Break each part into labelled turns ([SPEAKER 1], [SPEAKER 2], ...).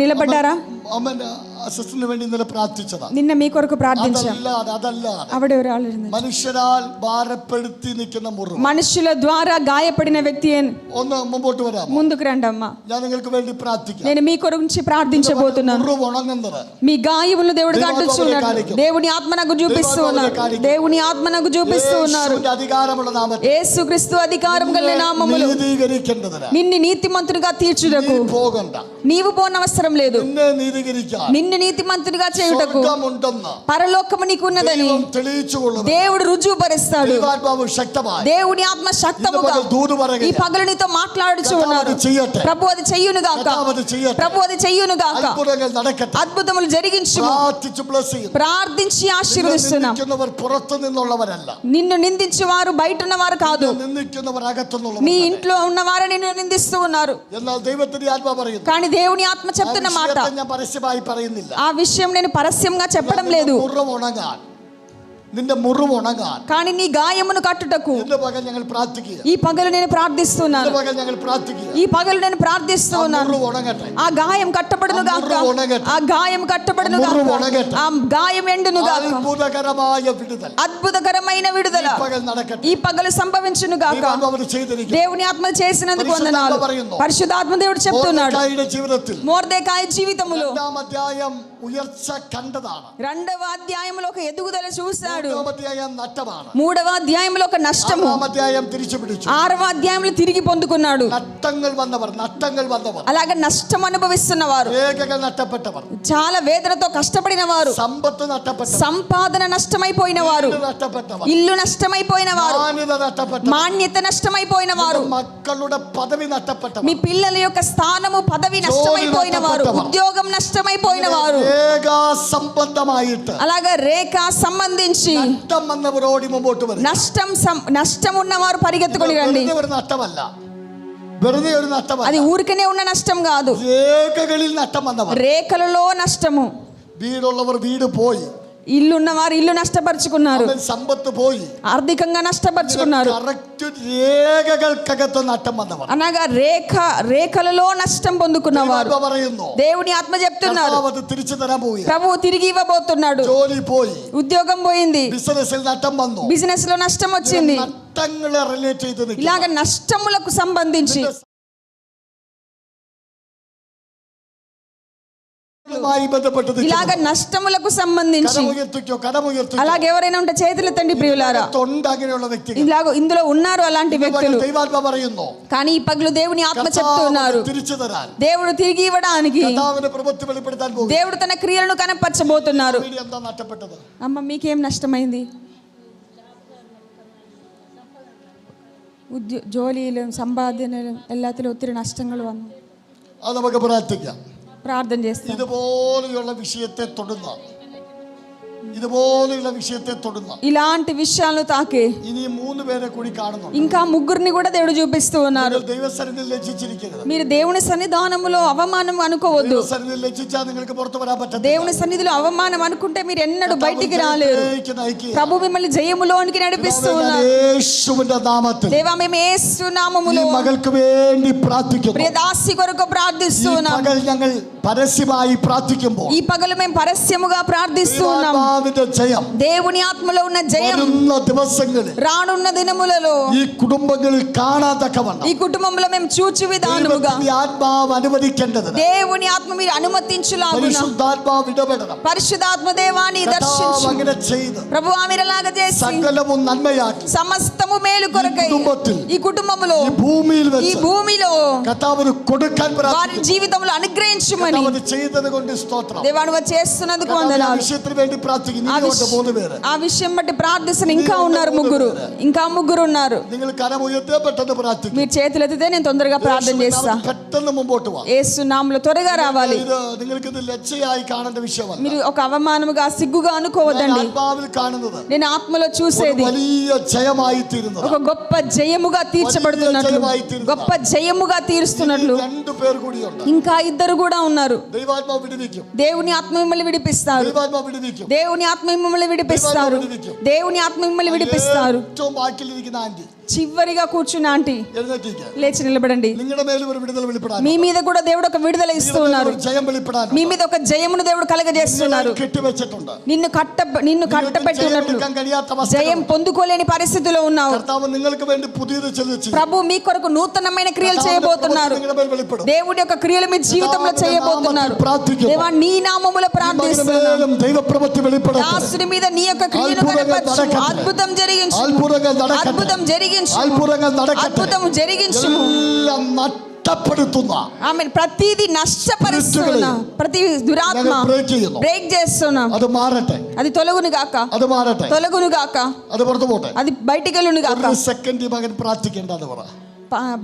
[SPEAKER 1] నిలబడ్డారా?
[SPEAKER 2] സിസ്റ്ററിന് വേണ്ടി ഇന്നലെ പ്രാർത്ഥിച്ചതാ
[SPEAKER 1] నిన్న మీ కొరకు ప్రార్థించాం
[SPEAKER 2] അതല്ലാതെ അതല്ലാതെ
[SPEAKER 1] ఆవిడ ఎవరు
[SPEAKER 2] മനുഷ്യരാൽ ഭാരപ്പെടുത്തി നിൽക്കുന്ന മുറിവ്
[SPEAKER 1] మనుషుల ద్వారా గాయపడిన వ్యక్తి అని
[SPEAKER 2] ഒന്ന് മുമ്പോട്ട് വരാം
[SPEAKER 1] ముందుకు రండి అమ్మా
[SPEAKER 2] ഞാൻ നിങ്ങൾക്ക് വേണ്ടി പ്രാർത്ഥിക്കാം
[SPEAKER 1] నేను మీ గురించి ప్రార్థించబోతున్నాను
[SPEAKER 2] മുറിവ് ഉണങ്ങുന്നത്
[SPEAKER 1] మీ గాయములు దేవుడు కట్టుచున్నాడు దేవుని ఆత్మ నాకు చూపిస్తూ ఉన్నారు దేవుని ఆత్మ నాకు చూపిస్తూ ఉన్నారు
[SPEAKER 2] യേശുവിന്റെ അധികാരമുള്ള നാമത്തിൽ
[SPEAKER 1] యేసుక్రీస్తు అధికారం కలిగిన నామములు
[SPEAKER 2] നീതീകരിക്കേണ്ടതിന്
[SPEAKER 1] నిన్ను నీతిమంతునిగా తీర్చుటకు
[SPEAKER 2] നീ പോകണ്ട
[SPEAKER 1] నీవు పోనవసరం లేదు
[SPEAKER 2] നിന്നെ നീതീകരിക്കാൻ
[SPEAKER 1] నిన్ను నీతిమంతునిగా చేయుటకు పరలోకము
[SPEAKER 2] నీకు
[SPEAKER 1] దేవుడు
[SPEAKER 2] రుజువు పరుస్తాడు
[SPEAKER 1] దేవుని ఆత్మ శక్తముగా ఈ పగలు నీతో మాట్లాడుచు ప్రభు అది చెయ్యును గాక. ప్రభు అది చెయ్యును గాక. అద్భుతములు జరిగించు ప్రార్థించి ఆశీర్వదిస్తున్నాం. నిన్ను వారు బయట ఉన్నవారు కాదు.
[SPEAKER 2] మీ
[SPEAKER 1] ఇంట్లో ఉన్నవారు నిన్ను నిందిస్తూ ఉన్నారు. కానీ దేవుని ఆత్మ చెప్తున్న మాట ఆ విషయం నేను పరస్యంగా చెప్పడం లేదు.
[SPEAKER 2] നിന്റെ മുറിവ് ഉണങ്ങാൻ.
[SPEAKER 1] കാണി നീ ഗായമുను കട്ടുటకు
[SPEAKER 2] നിന്റെ പകൽ ഞങ്ങൾ പ്രാർത്ഥിക്കുക.
[SPEAKER 1] ഈ പകൽ నేను ప్రార్థిస్తున్నాను
[SPEAKER 2] ഞങ്ങൾ പ്രാർത്ഥിക്കുക.
[SPEAKER 1] ఈ పగలు నేను
[SPEAKER 2] ప్రార్థిస్తున్నాను
[SPEAKER 1] ఆ గాయం కట్టబడును గాక ఆ గాయం కట్టబడును గాక ఆ గాయం ఎండును గాక అద్భుతకరమైన విడుదల
[SPEAKER 2] అద్భుతకరమైన విడుదల
[SPEAKER 1] ఈ పగలు సంభవించును గాక దేవుని ఆత్మ చేసినందుకు వందనాలు
[SPEAKER 2] పరిశుద్ధాత్మ
[SPEAKER 1] దేవుడు చెప్తున్నాడు మోర్దేకాయ జీవితములో
[SPEAKER 2] అధ్యాయం ഉയർച്ച കണ്ടതാണ്
[SPEAKER 1] రెండవ అధ్యాయంలో ఒక ఎదుగుదల చూశాడు
[SPEAKER 2] മൂന്നാം അധ്യായം നഷ്ടമാണ്
[SPEAKER 1] మూడవ అధ్యాయంలో ఒక నష్టము
[SPEAKER 2] ആറാം അധ്യായം തിരിച്ചു പിടിച്ചു
[SPEAKER 1] ఆరవ అధ్యాయంలో తిరిగి పొందుకున్నాడు
[SPEAKER 2] നഷ്ടങ്ങൾ വന്നവർ നഷ്ടങ്ങൾ വന്നവർ
[SPEAKER 1] అలాగే నష్టం అనుభవిస్తున్న వారు
[SPEAKER 2] രേഖകൾ നഷ്ടപ്പെട്ടവർ
[SPEAKER 1] చాలా వేదనతో కష్టపడిన వారు
[SPEAKER 2] സമ്പത്ത് നഷ്ടപ്പെട്ടവർ
[SPEAKER 1] సంపాదన నష్టమైపోయిన వారు
[SPEAKER 2] വീട് നഷ്ടപ്പെട്ടവർ
[SPEAKER 1] ఇల్లు నష్టమైపోయిన వారు
[SPEAKER 2] മാന്യത നഷ്ടപ്പെട്ടവർ
[SPEAKER 1] మాన్యత నష్టమైపోయిన వారు
[SPEAKER 2] മക്കളുടെ പദവി നഷ്ടപ്പെട്ടവർ
[SPEAKER 1] మీ పిల్లల యొక్క స్థానము పదవి నష్టమైపోయిన వారు ఉద్యోగం నష్టమైపోయిన వారు
[SPEAKER 2] രേഖ സംബന്ധമായിട്ട്
[SPEAKER 1] అలాగా రేఖ సంబంధించి
[SPEAKER 2] നഷ്ടം വന്നവരോട് മുമ്പോട്ട് വരും
[SPEAKER 1] నష్టం సం- నష్టం ఉన్నవారు పరిగెత్తుకొని రండి
[SPEAKER 2] വെറുതെ ഒരു നഷ്ടമല്ല വെറുതെ ഒരു നഷ്ടമല്ല
[SPEAKER 1] అది ఊరికనే ఉన్న నష్టం కాదు
[SPEAKER 2] രേഖകളിൽ നഷ്ടം വന്നവർ
[SPEAKER 1] రేఖలలో నష్టము
[SPEAKER 2] വീടുള്ളവർ വീട് പോയി
[SPEAKER 1] ఇల్లు ఉన్నవారు ఇల్లు నష్టపరుచుకున్నారు
[SPEAKER 2] അവൻ സമ്പത്ത് പോയി
[SPEAKER 1] ఆర్థికంగా నష్టపరుచుకున్నారు
[SPEAKER 2] കറക്റ്റ് രേഖകൾക്കകത്ത് നഷ്ടം വന്നവർ
[SPEAKER 1] అనగా రేఖ రేఖలలో నష్టం పొందుకున్నవారు
[SPEAKER 2] ദൈവാത്മാ പറയുന്നു
[SPEAKER 1] దేవుని ఆత్మ చెప్తున్నారు
[SPEAKER 2] കർത്താവ് അത് തിരിച്ചു തരാൻ പോവുക
[SPEAKER 1] ప్రభువు తిరిగి ఇవ్వబోతున్నాడు
[SPEAKER 2] ജോലി പോയി
[SPEAKER 1] ఉద్యోగం పోయింది
[SPEAKER 2] ബിസിനസ്സിൽ നഷ്ടം വന്നു
[SPEAKER 1] బిజినెస్ లో నష్టం వచ్చింది
[SPEAKER 2] നഷ്ടങ്ങളെ റിലേറ്റ് ചെയ്ത് നിൽക്കുക.
[SPEAKER 1] ఇలాగ నష్టములకు సంబంధించి
[SPEAKER 2] മായി ബന്ധപ്പെട്ട് നിൽക്കുന്നു.
[SPEAKER 1] ఇలాగ నష్టములకు సంబంధించి
[SPEAKER 2] കടമുയർത്തിക്കോ കടമുയർത്തിക്കോ
[SPEAKER 1] అలాగే ఎవరైనా ఉంటే చేతులెత్తండి ప్రియులారా
[SPEAKER 2] തൊണ്ട് അങ്ങനെയുള്ള വ്യക്തികൾ
[SPEAKER 1] ఇలాగ ఇందులో ఉన్నారు అలాంటి వ్యక్తులు
[SPEAKER 2] ദൈവാത്മ പറയുന്നു
[SPEAKER 1] కానీ ఈ పగులు దేవుని ఆత్మ
[SPEAKER 2] കർത്താവ്
[SPEAKER 1] చెప్తున్నారు
[SPEAKER 2] തിരിച്ചു തരാൻ
[SPEAKER 1] దేవుడు తిరిగి ఇవ్వడానికి
[SPEAKER 2] കർത്താവിന്റെ പ്രവൃത്തി വെളിപ്പെടുത്താൻ പോകും
[SPEAKER 1] దేవుడు తన క్రియలను కనపరచబోతున్నారు
[SPEAKER 2] വീട് എന്താ നഷ്ടപ്പെട്ടത്
[SPEAKER 1] అమ్మ మీకేం నష్టమైంది ഉദ്യോ ജോലിയിലും സമ്പാദ്യത്തിലും എല്ലാത്തിലും ഒത്തിരി നഷ്ടങ്ങൾ വന്നു
[SPEAKER 2] അത് നമുക്ക് പ്രാർത്ഥിക്കാം
[SPEAKER 1] പ്രാർത്ഥന
[SPEAKER 2] ഇതുപോലെയുള്ള വിഷയത്തെ തൊടുന്ന ഇതുപോലെയുള്ള വിഷയത്തെ തൊടുന്ന
[SPEAKER 1] ఇలాంటి విషయాలను తాకి
[SPEAKER 2] ഇനി മൂന്ന് പേരെ കൂടി കാണുന്നുണ്ട്
[SPEAKER 1] ఇంకా ముగ్గురిని కూడా దేవుడు చూపిస్తూ ఉన్నారు
[SPEAKER 2] നിങ്ങൾ ദൈവസന്നിധിയിൽ ലജ്ജിച്ചിരിക്കരുത്
[SPEAKER 1] మీరు దేవుని సన్నిధానములో అవమానం అనుకోవద్దు
[SPEAKER 2] ദൈവസന്നിധിയിൽ ലജ്ജിച്ചാൽ നിങ്ങൾക്ക് പുറത്തു വരാൻ പറ്റത്തില്ല
[SPEAKER 1] దేవుని సన్నిధిలో అవమానం అనుకుంటే మీరు ఎన్నడూ బయటికి రాలేరు
[SPEAKER 2] ജയിക്ക് നയിക്കുക.
[SPEAKER 1] ప్రభు మిమ్మల్ని జయములోనికి నడిపిస్తూ
[SPEAKER 2] ഞാൻ
[SPEAKER 1] ఉన్నారు
[SPEAKER 2] യേശുവിന്റെ നാമത്തിൽ
[SPEAKER 1] దేవా మేము యేసు
[SPEAKER 2] ഈ
[SPEAKER 1] నామములో
[SPEAKER 2] മകൾക്ക് വേണ്ടി പ്രാർത്ഥിക്കുന്നു
[SPEAKER 1] ప్రియదాసి కొరకు
[SPEAKER 2] ഈ
[SPEAKER 1] ప్రార్థిస్తూ ఉన్నాం
[SPEAKER 2] പകൽ ഞങ്ങൾ പരസ്യമായി പ്രാർത്ഥിക്കുമ്പോൾ
[SPEAKER 1] ఈ పగలు మేము పరస్యముగా ప్రార్థిస్తూ ఉన్నాం
[SPEAKER 2] കർത്താവിന്റെ ജയം
[SPEAKER 1] ദേവുണി ആത്മലോ ഉള്ള ജയം
[SPEAKER 2] വരുന്ന ദിവസങ്ങളിൽ
[SPEAKER 1] రానున్న దినములలో
[SPEAKER 2] ഈ കുടുംബങ്ങളിൽ കാണാതക്കവണ്ണം
[SPEAKER 1] ఈ కుటుంబంలో మేము చూచి విధానముగా
[SPEAKER 2] ദൈവത്തിന്റെ ആത്മാവ് അനുവദിക്കേണ്ടതിന്
[SPEAKER 1] దేవుని ఆత్మ మీరు అనుమతించులాగున
[SPEAKER 2] പരിശുദ്ധാത്മാവ് ഇടപെടണം
[SPEAKER 1] పరిశుద్ధాత్మ దేవాన్ని
[SPEAKER 2] కర్తాവ്
[SPEAKER 1] దర్శించు
[SPEAKER 2] അങ്ങനെ ചെയ്ത്
[SPEAKER 1] ప్రభు మీరలాగా చేసి
[SPEAKER 2] സകലവും നന്മയാക്കി
[SPEAKER 1] సమస్తము మేలు కొరకై
[SPEAKER 2] ఈ కుటుంబത്തിൽ,
[SPEAKER 1] ఈ కుటుంబములో
[SPEAKER 2] ഈ ഭൂമിയിൽ
[SPEAKER 1] ఈ
[SPEAKER 2] വെച്ച്
[SPEAKER 1] భూమిలో
[SPEAKER 2] കർത്താവിന് കൊടുക്കാൻ
[SPEAKER 1] వారి
[SPEAKER 2] പ്രാർത്ഥിക്കുന്നു
[SPEAKER 1] ജീവിతంలో అనుగ్రహించమని
[SPEAKER 2] കർത്താവ് അത് ചെയ്തത് കൊണ്ട് സ്തോത്രം
[SPEAKER 1] ദേവാണുവ చేస్తున్నందుకు
[SPEAKER 2] കർത്താവ് ഈ
[SPEAKER 1] వందనాలు
[SPEAKER 2] విషയത്തിന് വേണ്ടി പ്രാർത്ഥിക്കുന്നു
[SPEAKER 1] ఆ
[SPEAKER 2] ഇനിയുണ്ട്
[SPEAKER 1] విష-
[SPEAKER 2] മൂന്ന് പേര്
[SPEAKER 1] ఆ విషయం బట్టి ప్రార్థిస్తున్న ఇంకా ఉన్నారు ముగ్గురు ఇంకా ముగ్గురు ఉన్నారు
[SPEAKER 2] നിങ്ങൾ കരം ഉയർത്തിയാൽ പെട്ടെന്ന് പ്രാർത്ഥിക്കും
[SPEAKER 1] మీరు చేతులు ఎత్తితే నేను తొందరగా ప్రార్థన చేస్తా
[SPEAKER 2] പെട്ടെന്ന് മുമ്പോട്ട് പോവാം
[SPEAKER 1] ఏసు నామలో త్వరగా రావాలి
[SPEAKER 2] ഇത് നിങ്ങൾക്ക് ഇത് ലജ്ജയായി കാണേണ്ട വിഷയമല്ല
[SPEAKER 1] మీరు ఒక అవమానముగా సిగ్గుగా
[SPEAKER 2] ഞാൻ
[SPEAKER 1] అనుకోవద్దండి
[SPEAKER 2] ആത്മാവിൽ കാണുന്നത്
[SPEAKER 1] నేను ఆత్మలో
[SPEAKER 2] ഒരു
[SPEAKER 1] చూసేది
[SPEAKER 2] വലിയ ജയമായി തീരുന്നത്
[SPEAKER 1] ఒక గొప్ప జయముగా తీర్చబడుతున్నట్లు గొప్ప జయముగా తీరుస్తున్నట్లు
[SPEAKER 2] രണ്ടു പേർ കൂടിയുണ്ട്
[SPEAKER 1] ఇంకా ఇద్దరు కూడా ఉన్నారు
[SPEAKER 2] ദൈവാത്മാവ് വിടുവിക്കും
[SPEAKER 1] దేవుని ఆత్మ మిమ్మల్ని విడిపిస్తారు
[SPEAKER 2] ദൈവാത്മാവ് വിടുവിക്കും
[SPEAKER 1] దేవుని ఆత్మ మిమ్మల్ని విడిపిస్తారు దేవుని ఆత్మ మిమ్మల్ని విడిపిస్తారు
[SPEAKER 2] ഏറ്റവും ബാക്കിലിരിക്കുന്ന ആന്റി
[SPEAKER 1] చివరిగా కూర్చుని ఆంటీ. లేచి నిలబడండి. మీ మీద కూడా దేవుడు ఒక విడుదల
[SPEAKER 2] ఇస్తున్నారు.
[SPEAKER 1] మీ మీద ఒక జయమును దేవుడు కలగజేస్తున్నారు. నిన్ను కట్ట నిన్ను
[SPEAKER 2] కట్టబెట్టి
[SPEAKER 1] ఉన్నట్లు జయం పొందుకోలేని పరిస్థితిలో ఉన్నావు. ప్రభు మీ కొరకు నూతనమైన క్రియలు చేయబోతున్నారు. దేవుడి యొక్క క్రియలు మీ జీవితంలో చేయబోతున్నారు. నీ నామముల ప్రార్థిస్తున్నారు మీద నీ యొక్క క్రియలు అద్భుతం జరిగించు. అద్భుతం జరిగి జరిగించు
[SPEAKER 2] അത്ഭുതങ്ങൾ നടക്കട്ടെ
[SPEAKER 1] అద్భుతం జరిగించు
[SPEAKER 2] എല്ലാം നഷ്ടപ്പെടുത്തുന്ന
[SPEAKER 1] ఆమె ప్రతిదీ నష్టపరుస్తున్నా ప్రతి దురాత్మ
[SPEAKER 2] ഞങ്ങൾ ബ്രേക്ക് ചെയ്യുന്നു
[SPEAKER 1] బ్రేక్ చేస్తున్నాం
[SPEAKER 2] അത് മാറട്ടെ
[SPEAKER 1] అది తొలగును గాక
[SPEAKER 2] അത് മാറട്ടെ
[SPEAKER 1] తొలగును గాక
[SPEAKER 2] അത് പുറത്തു പോട്ടെ
[SPEAKER 1] అది బయటికి వెళ్ళును గాక
[SPEAKER 2] ഒരു സെക്കൻഡ് ഈ മകൻ പ്രാർത്ഥിക്കേണ്ടത് പറ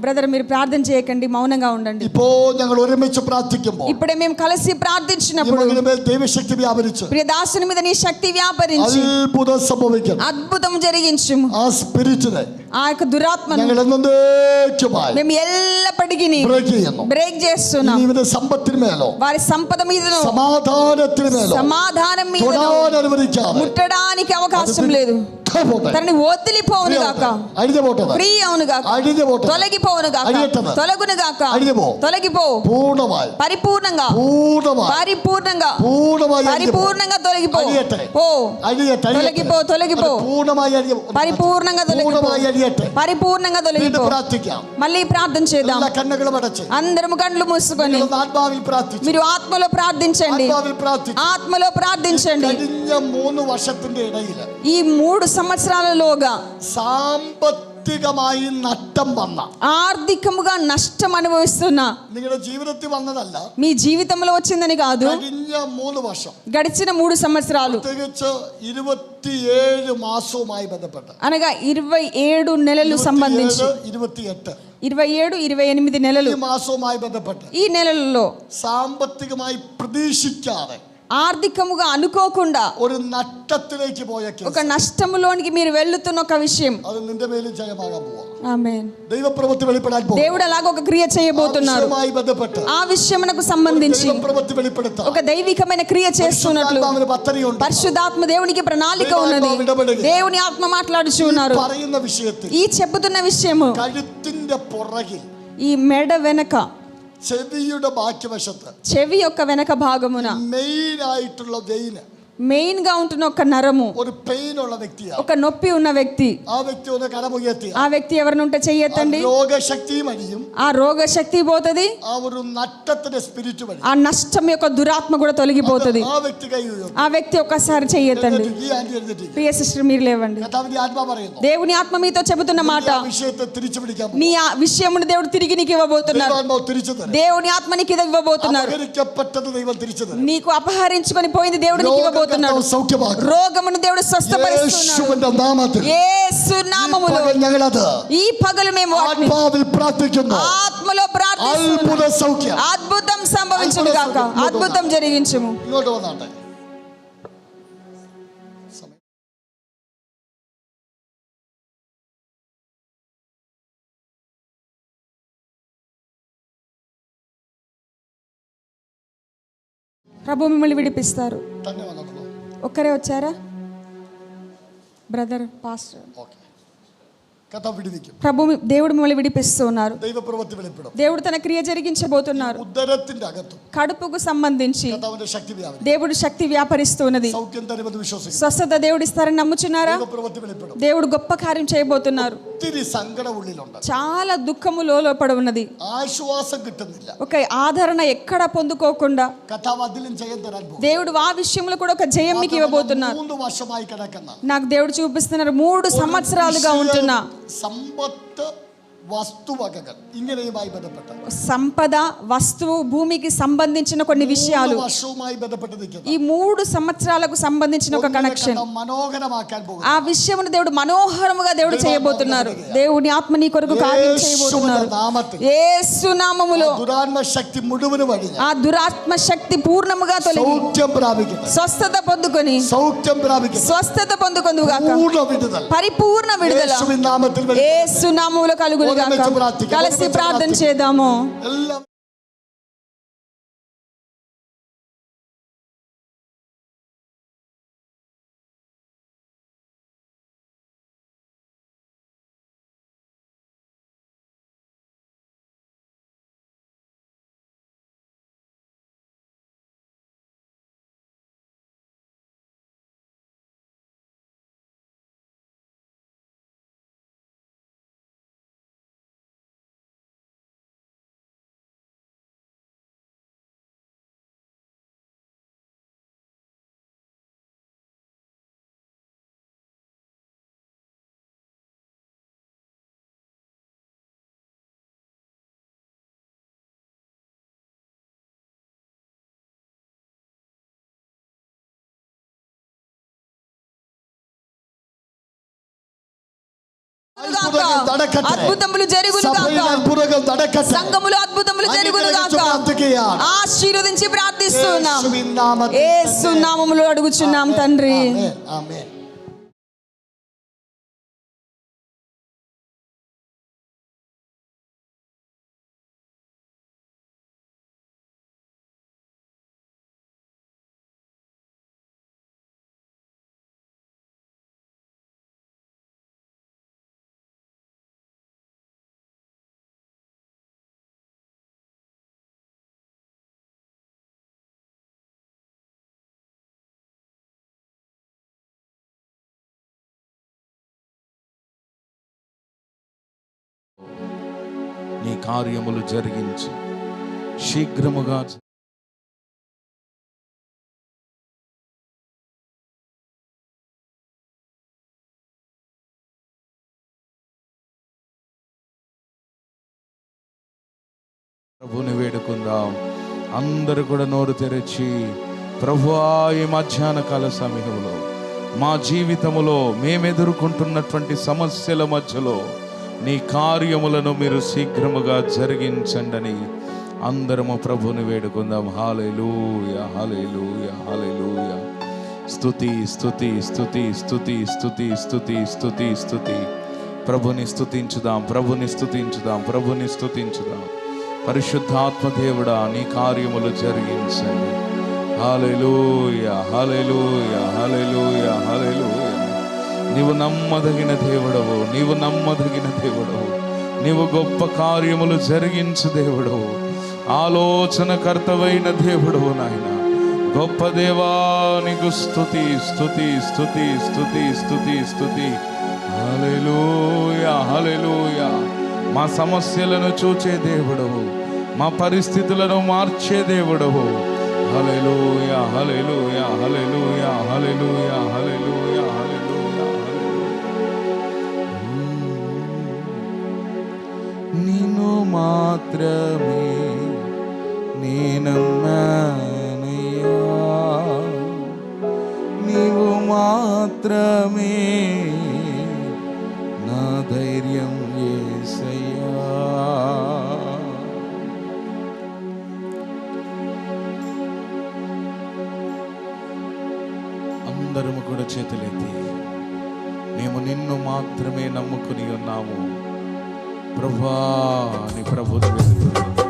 [SPEAKER 1] బ్రదర్ మీరు ప్రార్థన చేయకండి మౌనంగా ఉండండి
[SPEAKER 2] ഇപ്പോ ഞങ്ങൾ ഒരുമിച്ച് പ്രാർത്ഥിക്കുമ്പോൾ
[SPEAKER 1] ఇప్పుడే మేము కలిసి
[SPEAKER 2] ഈ
[SPEAKER 1] ప్రార్థించినప్పుడు
[SPEAKER 2] മകന് മേൽ ദൈവശക്തി വ്യാപരിച്ച്
[SPEAKER 1] ప్రియ దాసుని మీద నీ శక్తి వ్యాపరించి
[SPEAKER 2] അത്ഭുതം സംഭവിക്കണം
[SPEAKER 1] అద్భుతం జరిగించు
[SPEAKER 2] ആ സ്പിരിറ്റിനെ
[SPEAKER 1] ఆ యొక్క దురాత్మను
[SPEAKER 2] ഞങ്ങൾ എന്നേക്കുമായി
[SPEAKER 1] మేము ఎల్లప్పటికీ
[SPEAKER 2] ബ്രേക്ക് ചെയ്യുന്നു
[SPEAKER 1] బ్రేక్ చేస్తున్నాం
[SPEAKER 2] ഇനി ഇവന്റെ സമ്പത്തിന് മേലോ
[SPEAKER 1] వారి సంపద మీదను
[SPEAKER 2] സമാധാനത്തിന് മേലോ
[SPEAKER 1] సమాధానం మీద
[SPEAKER 2] തൊടാൻ അനുവദിക്കാതെ
[SPEAKER 1] ముట్టడానికి అవకాశం లేదు
[SPEAKER 2] పోతాయి.
[SPEAKER 1] తనని వదిలిపోవును గాక.
[SPEAKER 2] అడిగే పోతుంది
[SPEAKER 1] ఫ్రీ అవును గాక.
[SPEAKER 2] అడిగే పోతుంది
[SPEAKER 1] తొలగిపోవును గాక.
[SPEAKER 2] అడిగేటది
[SPEAKER 1] తొలగును గాక.
[SPEAKER 2] అడిగే పో
[SPEAKER 1] తొలగిపో.
[SPEAKER 2] పూర్ణమాయ్.
[SPEAKER 1] పరిపూర్ణంగా.
[SPEAKER 2] పూర్ణమాయ్.
[SPEAKER 1] పరిపూర్ణంగా.
[SPEAKER 2] పూర్ణమాయ్
[SPEAKER 1] పరిపూర్ణంగా తొలగిపో. ఓ
[SPEAKER 2] అడిగే
[SPEAKER 1] తొలగిపో తొలగిపో.
[SPEAKER 2] పూర్ణమాయ్ అడిగే
[SPEAKER 1] పరిపూర్ణంగా తొలగిపో. పరిపూర్ణంగా తొలగిపో. మళ్ళీ ప్రార్థన చేద్దాం. అందరం కండ్లు మూసుకొని. మీరు ఆత్మలో ప్రార్థించండి. ఆత్మలో ప్రార్థించండి. ఈ మూడు సంవత్సరాలలోగా
[SPEAKER 2] സാമ്പത്തികമായി നഷ്ടം വന്ന
[SPEAKER 1] ఆర్థికముగా నష్టం అనుభవిస్తున్న
[SPEAKER 2] നിങ്ങളുടെ ജീവിതത്തിൽ വന്നതല്ല
[SPEAKER 1] మీ జీవితంలో వచ్చిందని కాదు
[SPEAKER 2] കഴിഞ്ഞ മൂന്ന് വർഷം
[SPEAKER 1] గడిచిన మూడు సంవత్సరాలు
[SPEAKER 2] പ്രത്യേകിച്ച് ഇരുപത്തിയേഴ് മാസവുമായി ബന്ധപ്പെട്ട്
[SPEAKER 1] అనగా ఇరవై ఏడు నెలలు సంబంధించి
[SPEAKER 2] ഇരുപത്തിയേഴ്, ഇരുപത്തിയെട്ട്
[SPEAKER 1] ఇరవై ఏడు ఇరవై ఎనిమిది నెలలు
[SPEAKER 2] ഈ മാസവുമായി ബന്ധപ്പെട്ട്
[SPEAKER 1] ఈ నెలలలో
[SPEAKER 2] സാമ്പത്തികമായി പ്രതീക്ഷിക്കാതെ
[SPEAKER 1] ఆర్థికముగా అనుకోకుండా
[SPEAKER 2] ഒരു നഷ്ടത്തിലേക്ക് പോയ
[SPEAKER 1] ఒక
[SPEAKER 2] കേസ്
[SPEAKER 1] నష్టములోనికి మీరు వెళ్తున్న ఒక విషయం
[SPEAKER 2] അത് നിന്റെ മേലും ജയമാകാൻ പോവാ
[SPEAKER 1] ఆమె
[SPEAKER 2] ദൈവപ്രവൃത്തി വെളിപ്പെടാൻ പോകും
[SPEAKER 1] దేవుడు అలాగ ఒక క్రియ చేయబోతున్నారు
[SPEAKER 2] ആവശ്യവുമായി ബന്ധപ്പെട്ട്
[SPEAKER 1] ఆ విషయమునకు సంబంధించి
[SPEAKER 2] ദൈവപ്രവൃത്തി വെളിപ്പെടുത്താൻ
[SPEAKER 1] ఒక దైవికమైన క్రియ చేస్తున్నట్లు
[SPEAKER 2] പരിശുദ്ധാത്മാവിന് പദ്ധതിയുണ്ട്
[SPEAKER 1] పరిశుద్ధాత్మ దేవునికి ప్రణాళిక ఉన్నది దేవుని ఆత్మ మాట్లాడుచు ఉన్నారు
[SPEAKER 2] പറയുന്ന വിഷയത്തിൽ
[SPEAKER 1] ఈ చెబుతున్న విషయము
[SPEAKER 2] കഴുത്തിന്റെ പുറകിൽ
[SPEAKER 1] ఈ మెడ వెనక
[SPEAKER 2] ചെവിയുടെ ബാക്കി വശത്ത്
[SPEAKER 1] చెవి యొక్క వెనక భాగమున
[SPEAKER 2] മെയിൻ ആയിട്ടുള്ള വെയിന്
[SPEAKER 1] మెయిన్గా ఉంటున్న ఒక నరము. ఒక నొప్పి ఉన్న వ్యక్తి. ఆ వ్యక్తి ఎవరిని
[SPEAKER 2] ఉంటే ఎత్తి
[SPEAKER 1] ఆ రోగ శక్తి పోతుంది
[SPEAKER 2] రోగశక్తి ఆ పోతది
[SPEAKER 1] ఆ నష్టం యొక్క దురాత్మ కూడా తొలగిపోతది. ఆ వ్యక్తి ఒక్కసారి ఆ మీరు లేవండి దేవుని ఆత్మ మీతో చెబుతున్న మాట నీ విషయం దేవుడు తిరిగి నీకు ఇవ్వబోతున్నారు దేవుని ఆత్మ నీకు ఇవ్వబోతున్నారు నీకు అపహరించుకొని పోయింది దేవుడు నీకు
[SPEAKER 2] ఇవ్వబోతున్నారు చేయబోతున్నాడు
[SPEAKER 1] రోగమును దేవుడు స్వస్థపరుస్తున్నాడు. యేసు నామములో. ఈ పగలు మేము ఆత్మలో అద్భుతం సంభవించును గాక అద్భుతం జరిగించుము ప్రభు మిమ్మల్ని విడిపిస్తారు.
[SPEAKER 2] ధన్యవాదాలు.
[SPEAKER 1] ఒక్కరే వచ్చారా బ్రదర్ పాస్టర్
[SPEAKER 2] ഓക്കെ കഥ വിടുവിക്കും
[SPEAKER 1] ప్రభు మీ- దేవుడు మిమ్మల్ని విడిపిస్తూ ఉన్నారు
[SPEAKER 2] ദൈവപ്രവൃത്തി വെളിപ്പെടും
[SPEAKER 1] దేవుడు తన క్రియ జరిగించబోతున్నారు
[SPEAKER 2] ഉദരത്തിന്റെ അകത്തും
[SPEAKER 1] కడుపుకు సంబంధించి
[SPEAKER 2] കഥാവിന്റെ ശക്തി വ്യാപനം
[SPEAKER 1] దేవుడు శక్తి వ్యాపరిస్తున్నది
[SPEAKER 2] സൗഖ്യം തരുമെന്ന് വിശ്വസിക്കുന്നു
[SPEAKER 1] స్వస్థత దేవుడు ఇస్తారని నమ్ముచున్నారా
[SPEAKER 2] ദൈവപ്രവൃത്തി വെളിപ്പെടും
[SPEAKER 1] దేవుడు గొప్ప కార్యం చేయబోతున్నారు
[SPEAKER 2] ഒത്തിരി സങ്കടം ഉള്ളിലുണ്ട്
[SPEAKER 1] చాలా దుఃఖము లోపడి ఉన్నది
[SPEAKER 2] ആശ്വാസം കിട്ടുന്നില്ല
[SPEAKER 1] ఒక ఆదరణ ఎక్కడ పొందుకోకుండా
[SPEAKER 2] കഥാവ് അതിലും ജയം തരാൻ പോകും
[SPEAKER 1] దేవుడు ఆ విషయంలో కూడా ఒక జయం మీకు ఇవ్వబోతున్నారు
[SPEAKER 2] മൂന്ന് വർഷമായി കിടക്കുന്ന
[SPEAKER 1] నాకు దేవుడు చూపిస్తున్నారు మూడు సంవత్సరాలుగా ఉంటున్నా
[SPEAKER 2] സമ്പത്ത് വസ്തുവകകൾ ഇങ്ങനെയുമായി ബന്ധപ്പെട്ട്
[SPEAKER 1] సంపద వస్తువు భూమికి సంబంధించిన కొన్ని విషయాలు
[SPEAKER 2] മൂന്ന് വർഷവുമായി ബന്ധപ്പെട്ട് നിൽക്കുന്ന
[SPEAKER 1] ఈ మూడు సంవత్సరాలకు సంబంధించిన ఒక
[SPEAKER 2] ഒന്നിനെ
[SPEAKER 1] కనెక్షన్
[SPEAKER 2] കഥ മനോഹരമാക്കാൻ പോകും
[SPEAKER 1] ఆ విషయమును దేవుడు మనోహరముగా దేవుడు చేయబోతున్నారు దేవుని ఆత్మ నీ కొరకు కార్యం చేయబోతున్నారు
[SPEAKER 2] യേശുവിന്റെ നാമത്തിൽ
[SPEAKER 1] ఏసు నామములో
[SPEAKER 2] ദുരാത്മ ശക്തി മുഴുവനും അടിഞ്ഞ്
[SPEAKER 1] ఆ దురాత్మ శక్తి పూర్ణముగా తొలగి
[SPEAKER 2] സൗഖ്യം പ്രാപിക്കട്ടെ
[SPEAKER 1] స్వస్థత పొందుకొని
[SPEAKER 2] സൗഖ്യം പ്രാപിക്കട്ടെ
[SPEAKER 1] స్వస్థత పొందుకొందుగాక
[SPEAKER 2] പൂർണ്ണ വിടുതൽ
[SPEAKER 1] పరిపూర్ణ విడుదల
[SPEAKER 2] യേശുവിൻ നാമത്തിൽ വെളി-
[SPEAKER 1] ఏసు నామములో కలుగునుగాక కలిసి ప్రార్థన. చేద్దాము
[SPEAKER 2] అద్భుతములు
[SPEAKER 1] అద్భుతములు ఆశీర్వదించి ప్రార్థిస్తున్నాం. యేసు అడుగుచున్నాం తండ్రి.
[SPEAKER 3] నీ కార్యములు జరిగించి. శీఘ్రముగా ప్రభుని వేడుకుందాం. అందరూ కూడా నోరు తెరిచి ప్రభువా ఈ మధ్యాహ్న కాల సమయంలో మా జీవితములో మేము ఎదుర్కొంటున్నటువంటి సమస్యల మధ్యలో నీ కార్యములను మీరు శీఘ్రముగా జరిగించండి అందరము ప్రభుని వేడుకుందాం. హాలేలుయ హాలేలుయ హాలేలుయ స్తుతి స్థుతి స్థుతి స్థుతి స్థుతి స్థుతి స్థుతి స్థుతి ప్రభుని స్థుతించుదాం ప్రభుని స్థుతించుదాం ప్రభుని స్థుతించుదాం పరిశుద్ధాత్మ దేవుడా నీ కార్యములు జరిగించండి. హాలేలుయ హాలేలుయ హాలెలూయ నీవు నమ్మదగిన దేవుడవు నీవు నమ్మదగిన దేవుడవు. నీవు గొప్ప కార్యములు జరిగించు దేవుడవు. ఆలోచనకర్తవైన దేవుడవు నాయన. గొప్ప దేవా నీకు స్తుతి స్థుతి స్థుతి స్థుతి స్థుతి స్థుతి హల్లెలూయ హల్లెలూయ. మా సమస్యలను చూచే దేవుడవు. మా పరిస్థితులను మార్చే దేవుడవు. హల్లెలూయ హల్లెలూయ హల్లెలూయ హల్లెలూయ హల్లెలూయ హల్లెలూయ. నిన్ను మాత్రమే నేనమ్మానయ్యా. నీవు మాత్రమే నా ధైర్యం ఏసయ్యా. అందరము కూడా చేతులెత్తి మేము నిన్ను మాత్రమే నమ్ముకుని ఉన్నాము. ప్రభా నీ ప్రభుత్వం.